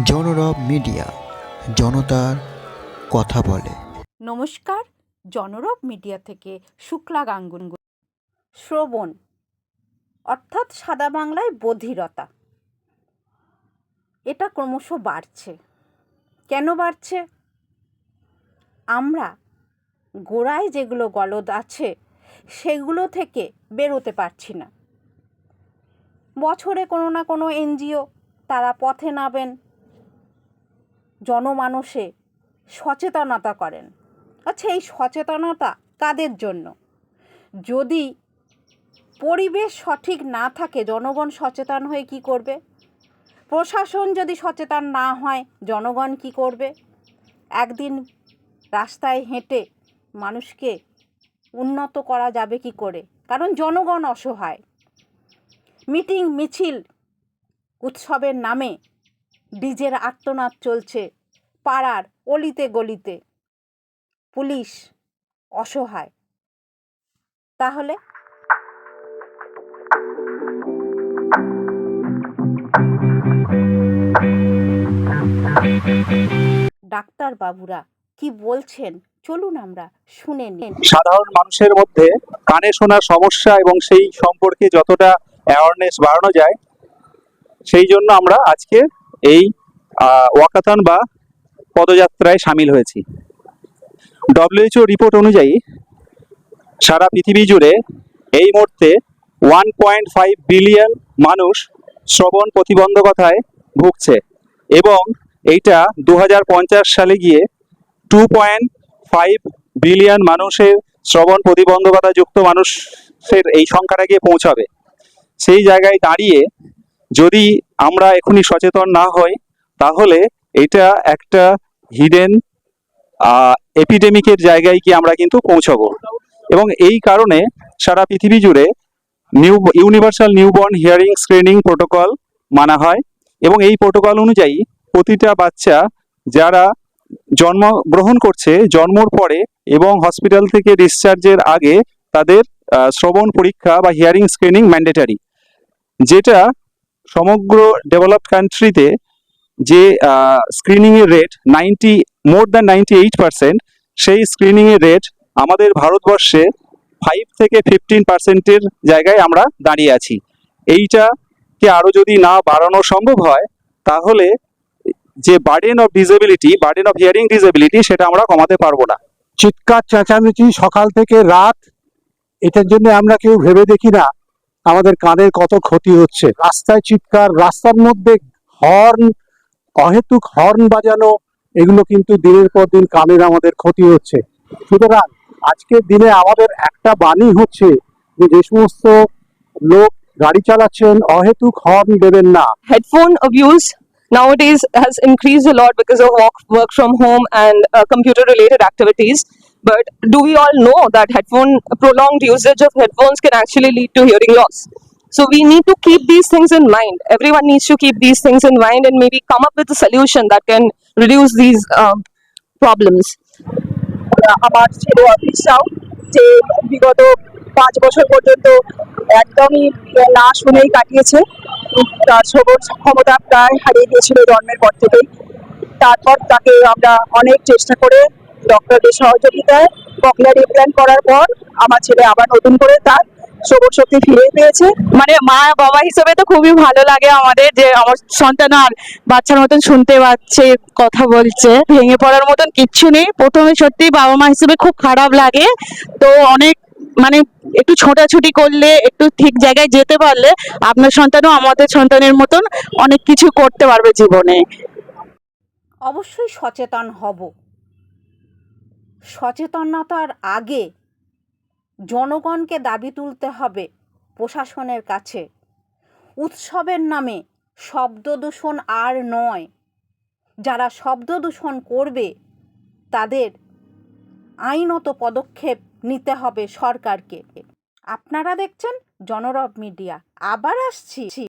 জনরব media, জনতার কথা বলে। নমস্কার, জনরব মিডিয়া থেকে শুক্লা গাঙ্গুন শ্রবণ, অর্থাৎ সাদা বাংলায় বধিরতা। এটা ক্রমশ বাড়ছে। কেন বাড়ছে? আমরা গোড়ায় যেগুলো গলদ আছে, সেগুলো থেকে বেরোতে পারছি না। বছরে কোনো না কোনো এনজিও তারা পথে নামেন জনমানসে সচেতনতা করেন। আচ্ছা এই সচেতনতা কাদের জন্য? যদি পরিবেশ সঠিক না থাকে, জনগণ সচেতন হয়ে কি করবে? প্রশাসন যদি সচেতন না হয়, জনগণ কি করবে? একদিন রাস্তায় হেঁটে মানুষকে উন্নত করা যাবে কি করে? কারণ জনগণ অসহায়। মিটিং, মিছিল, উৎসবের নামে ডিজের আত্মনাদ চলছে। পাড়ার অলিতে গলিতে। পুলিশ অসহায়। তাহলে? ডাক্তার বাবুরা কি বলছেন? চলুন আমরা শুনে নিন সাধারণ মানুষের মধ্যে কানে শোনার সমস্যা এবং সেই সম্পর্কে যতটা অ্যাওয়ারনেস বাড়ানো যায়, সেই জন্য আমরা আজকে এই ওয়াকাথন বা পদযাত্রায় সামিল হয়েছি। ডব্লিউএইচও রিপোর্ট অনুযায়ী সারা পৃথিবী জুড়ে এই মুহূর্তে ওয়ান পয়েন্ট ফাইভ বিলিয়ন মানুষ শ্রবণ প্রতিবন্ধকতায় ভুগছে এবং এইটা দু হাজার পঞ্চাশ সালে গিয়ে টু পয়েন্ট ফাইভ বিলিয়ন মানুষের শ্রবণ প্রতিবন্ধকতা যুক্ত মানুষের এই সংখ্যাটা গিয়ে পৌঁছাবে। সেই জায়গায় দাঁড়িয়ে যদি আমরা এখনই সচেতন না হই, তাহলে এটা একটা হিডেন এপিডেমিকের জায়গায় গিয়ে আমরা কিন্তু পৌঁছাবো। এবং এই কারণে সারা পৃথিবী জুড়ে new universal newborn hearing screening protocol মানা হয়। এবং এই প্রোটোকল অনুযায়ী প্রতিটা বাচ্চা যারা জন্মগ্রহণ করছে, জন্মর পরে এবং হসপিটাল থেকে ডিসচার্জের আগে তাদের শ্রবণ পরীক্ষা বা হিয়ারিং স্ক্রিনিং ম্যান্ডেটারি যেটা সমগ্র ডেভেলপড কান্ট্রিতে যে স্ক্রিনিং এর rate ninety more than ninety eight percent সেই স্ক্রিনিং এর রেট আমাদের ভারতবর্ষে ফাইভ থেকে ফিফটিন পার্সেন্টের জায়গায় আমরা দাঁড়িয়ে আছি। এইটাকে আরও যদি না বাড়ানো সম্ভব হয়, তাহলে যে burden of disability burden of hearing disability সেটা আমরা কমাতে পারব না। চিৎকার, চেঁচামেচি, সকাল থেকে রাত, এটার জন্য আমরা কেউ ভেবে দেখি না আমাদের কানের কত ক্ষতি হচ্ছে। রাস্তায় চিৎকার, রাস্তার মধ্যে হর্ন অহেতুক হর্ন বাজানো এগুলো কিন্তু দিনের পর দিন কানের আমাদের ক্ষতি হচ্ছে সুতরাং আজকের দিনে আমাদের একটা বাণী হচ্ছে যে যে সমস্ত লোক গাড়ি চালাচ্ছেন অহেতুক হর্ন দেবেন না headphone abuse nowadays has increased a lot because of work, work from home and uh, computer related activities but do we all know that headphone prolonged usage of headphones can actually lead to hearing loss so we need to keep these things in mind. Everyone needs to keep these things in mind and maybe come up with a solution that can reduce these um, problems. আমার ছেলে office চাও যে বিগত পাঁচ বছর পর্যন্ত একদমই না শুনেই কাটিয়েছে। তার শ্রবণ ক্ষমতা প্রায় হারিয়ে গিয়েছিল জন্মের পর থেকেই। তারপর তাকে আমরা অনেক চেষ্টা করে ডক্টরদের সহযোগিতায় ককলিয়ার ইমপ্ল্যান্ট করার পর আমার ছেলে আবার নতুন করে তার শ্রবণ শক্তি ফিরে পেয়েছে। মানে মা বাবা হিসেবে তো খুবই ভালো লাগে আমাদের যে আমার সন্তান আর বাচ্চার মতন শুনতে পাচ্ছে কথা বলছে। ভেঙে পড়ার মতন কিচ্ছু নেই। প্রথমে সত্যি বাবা মা হিসেবে খুব খারাপ লাগে। তো অনেক মানে একটু ছোটাছুটি করলে একটু ঠিক জায়গায় যেতে পারলে আপনার সন্তানও আমাদের সন্তানের মতন অনেক কিছু করতে পারবে জীবনে। অবশ্যই সচেতন হব। সচেতনতার আগে জনগণকে দাবি তুলতে হবে প্রশাসনের কাছে। উৎসবের নামে শব্দ দূষণ আর নয়। যারা শব্দ দূষণ করবে, তাদের আইনত পদক্ষেপ নিতে হবে সরকারকে। আপনারা দেখছেন জনরব মিডিয়া। আবার আসছি।